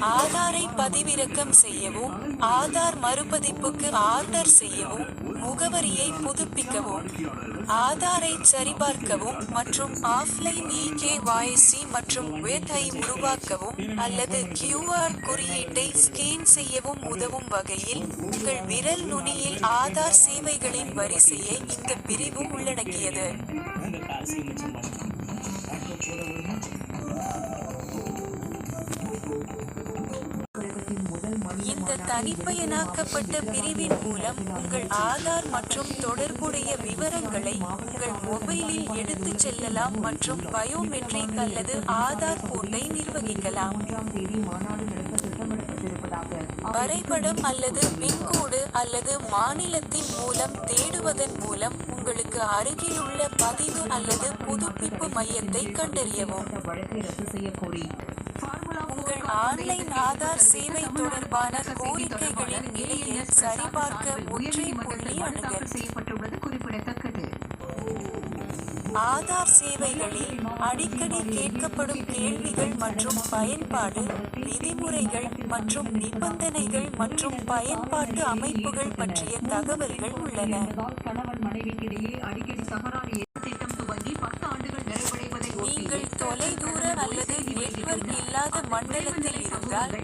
ஆதாரை பதிவிறக்கம் செய்யவும் ஆதார் மறுபதிப்புக்கு ஆர்டர் செய்யவும் முகவரியை புதுப்பிக்கவும் ஆதாரை சரிபார்க்கவும் மற்றும் ஆஃப்லைன் இகேஒய்சி மற்றும் வெட் உருவாக்கவும் அல்லது கியூஆர் குறியீட்டை ஸ்கேன் செய்யவும் உதவும் வகையில் உங்கள் விரல் நுனியில் ஆதார் சேவைகளின் வரிசையை இந்த பிரிவு உள்ளடக்கியது. இந்த தனிப்பயனாக்கப்பட்ட பிரிவின் மூலம் உங்கள் ஆதார் மற்றும் தொடர்புடைய விவரங்களை உங்கள் மொபைலில் எடுத்துச் செல்லலாம் மற்றும் பயோமெட்ரிக் அல்லது ஆதார் பூட்டை நிர்வகிக்கலாம். வரைபடம் அல்லது பின்கோடு அல்லது மாநிலத்தின் மூலம் தேடுவதன் மூலம் உங்களுக்கு அருகிலுள்ள பதிவு அல்லது புதுப்பிப்பு மையத்தை கண்டறியவும். உங்கள் ஆன்லைன் ஆதார் சேவை தொடர்பான கோரிக்கைகளின் நிலையை சரிபார்க்க ஒற்றை புள்ளி அணுகல். செய்யப்பட்டுள்ளது குறிப்பிடத்தக்கது ஆதார் சேவைகளில் அடிக்கடி கேட்கப்படும் கேள்விகள் மற்றும் பயன்பாடு விதிமுறைகள் மற்றும் நிபந்தனைகள் மற்றும் பயன்பாட்டு அமைப்புகள் பற்றிய தகவல்கள் உள்ளன. கணவன் மனைவிக்கிடையே அடிக்கடி தகராறு திட்டம் துவங்கி பத்து ஆண்டுகள் நிறைவடைவதை நீங்கள் தொலைதூர அல்லது நெட்வொர்க் இல்லாத மண்டலத்தில் இருந்தால்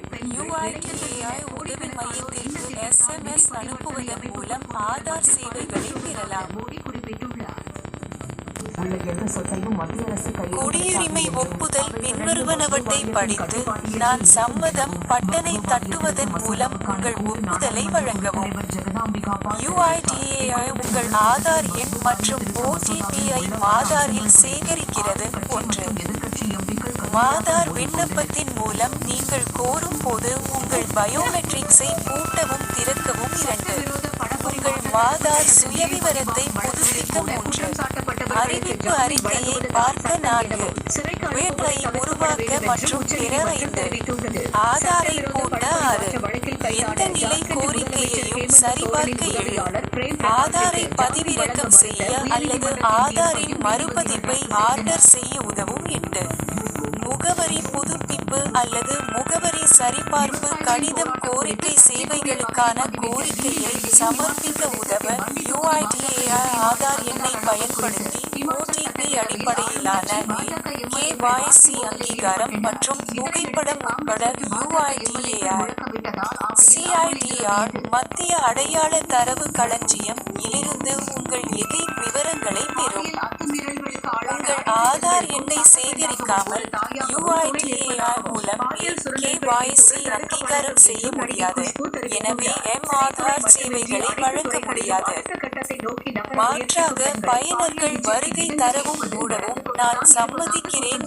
UIDAI உதவி மையத்திற்கு எஸ்எம்எஸ் அனுப்புவதன் மூலம் ஆதார் சேவைகளை பெறலாம். குடியுரிமை ஒப்புதல் பின்வருவனவற்றை படித்து நான் சம்மதம் பட்டனை தட்டுவதன் மூலம் உங்கள் ஒப்புதலை வழங்கவும். யுஐடிஏஐ உங்கள் ஆதார் எண் மற்றும் ஓடிபிஐ ஆதாரில் சேகரிக்கிறது ஒன்று ஆதார் விண்ணப்பத்தின் மூலம் நீங்கள் கோரும் போது உங்கள் பயோமெட்ரிக்ஸை பூட்டவும் திறக்கவும் இரண்டு. உங்கள் ஆதார் சுயவிவரத்தை புதுப்பிக்க மூன்று அறிவிப்பு அறிக்கையை பார்க்க நான்கு வேட்டை உருவாக்க மற்றும் பெற ஐந்து ஆதாரை பூட்ட ஆறு எந்த நிலை கோரிக்கையையும் சரிபார்க்க ஏழு ஆதாரை பதிவிறக்கம் செய்ய அல்லது ஆதாரின் மறுபதிப்பை ஆர்டர் செய்ய உதவும் எட்டு முகவரி புதுப்பிப்பு அல்லது சரிபார்ப்பு கடிதம் கோரிக்கை சேவைகளுக்கான கோரிக்கையை சமர்ப்பிக்க உதவ UIDAI ஆதார் எண்ணை பயன்படுத்தி ஓடிபி அடிப்படையிலான கேவாய்சி அங்கீகாரம் மற்றும் புகைப்படம் உட்பட யுஐடிஏஆர் சிஐடிஆர் மத்திய அடையாள தரவு களஞ்சியம் இலிருந்து உங்கள் எகை விவரங்களை பெறும். உங்கள் ஆதார் எண்ணை சேகரிக்காமல் UIDAI மூலம் KYC அங்கீகாரம் செய்ய முடியாது. எனவே எம் ஆதார் சேவைகளை வழங்க முடியாது. மாற்றாக பயனர்கள் வருகை தரவும் கூடவும் நான் சம்மதிக்கிறேன்.